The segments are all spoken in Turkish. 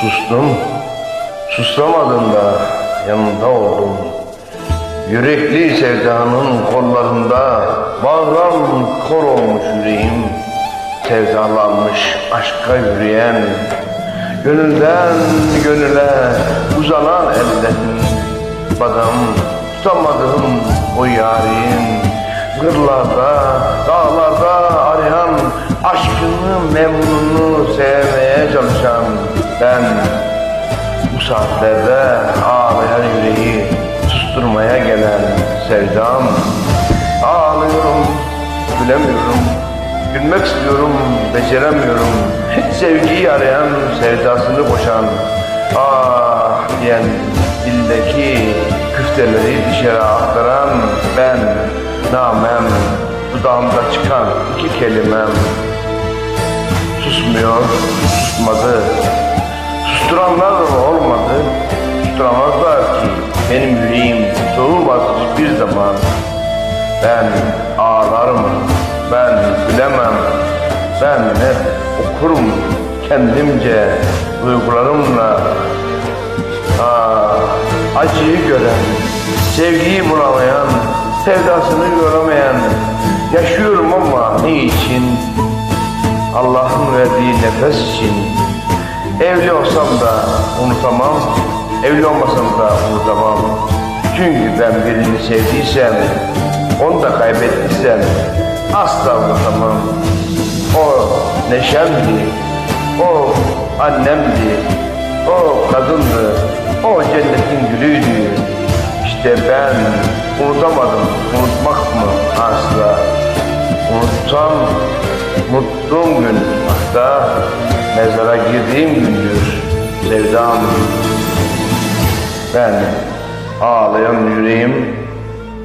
Sustum, susamadım da yanında oldum. Yürekli sevdanın kollarında bağram kor olmuş yüreğim. Sevdalanmış aşka yürüyen, gönülden gönüle uzanan ellerin. Badam tutamadım o yarim. Kırlarda, dağlarda arayan aşkını, memnununu sevmeye çalışan ben bu saatlerde ağlayan yüreği susturmaya gelen sevdam Ağlıyorum, gülemiyorum Gülmek istiyorum, beceremiyorum. Sevgiyi arayan, sevdasını boşan Ah diyen dildeki küfteleri dışarı aktaran ben Namem, dudağımda çıkan iki kelimem. Susmuyor, susmadı Susturanlar olmadı. Susturamazlar ki benim yüreğim soğumaz hiçbir zaman. Ben ağlarım, ben gülemem. Ben hep okurum kendimce duygularımla. Ah, acıyı gören, sevgiyi bulamayan, sevdasını göremeyen Yaşıyorum ama ne için? Allah'ın verdiği nefes için Evli olsam da unutamam Evli olmasam da unutamam. Çünkü ben birini sevdiysem Onu da kaybettiysem Asla unutamam. O neşemdi O annemdi O kadındı O cennetin gülüydü. İşte ben unutamadım Unutmak mı asla? Unutsam Unuttuğum gün hatta mezara girdiğim gündür sevdam. Ben ağlayan yüreğim,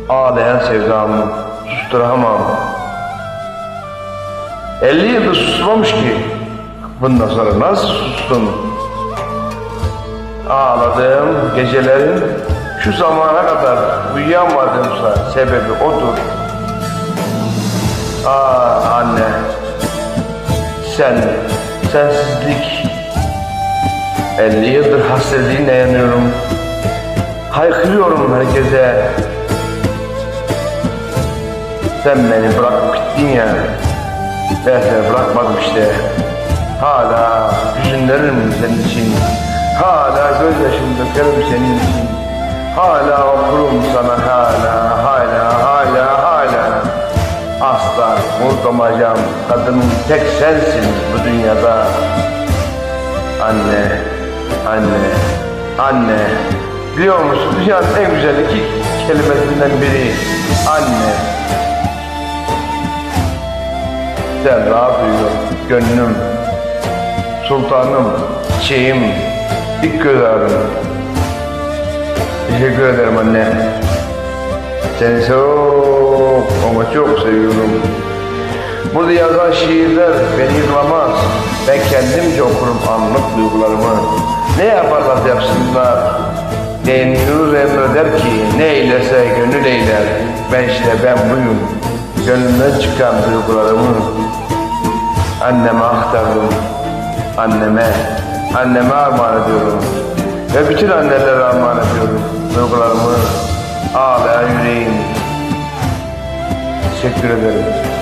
ağlayan sevdamı susturamam. 50 yıldır susmamış ki bundan sonra nasıl sustum? Ağladığım gecelerin şu zamana kadar uyuyamadığımsa sebebi odur. Ah anne, sen, sensizlik. 50 yıldır hasretliğine yanıyorum. Haykırıyorum herkese. Sen beni bırakıp gittin ya. Ben seni bırakmadım işte. Hala hüzünlenirim senin için. Hala gözyaşım dökerim senin için. Hala okurum sana hala, Unutamayacağım kadının tek sensin bu dünyada. Anne, anne, anne. Biliyor musun dünyanın en güzel iki kelimesinden biri anne. Sen rahat uyu, gönlüm, sultanım, çiçeğim, ilk göz ağrım. Teşekkür ederim anne. Seni çok ama çok seviyorum. Burada yazan şiirler beni yıklamaz. Ben kendimce okurum anlık duygularımı. Ne yaparlar yapsınlar. Denur emreder ki ne eylese gönül eyler. Ben işte ben buyum. Gönlümden çıkan duygularımı anneme aktardım. Anneme, anneme armağan ediyorum. Ve bütün annelere armağan ediyorum duygularımı. Ağlayan yüreğim. Teşekkür ederim.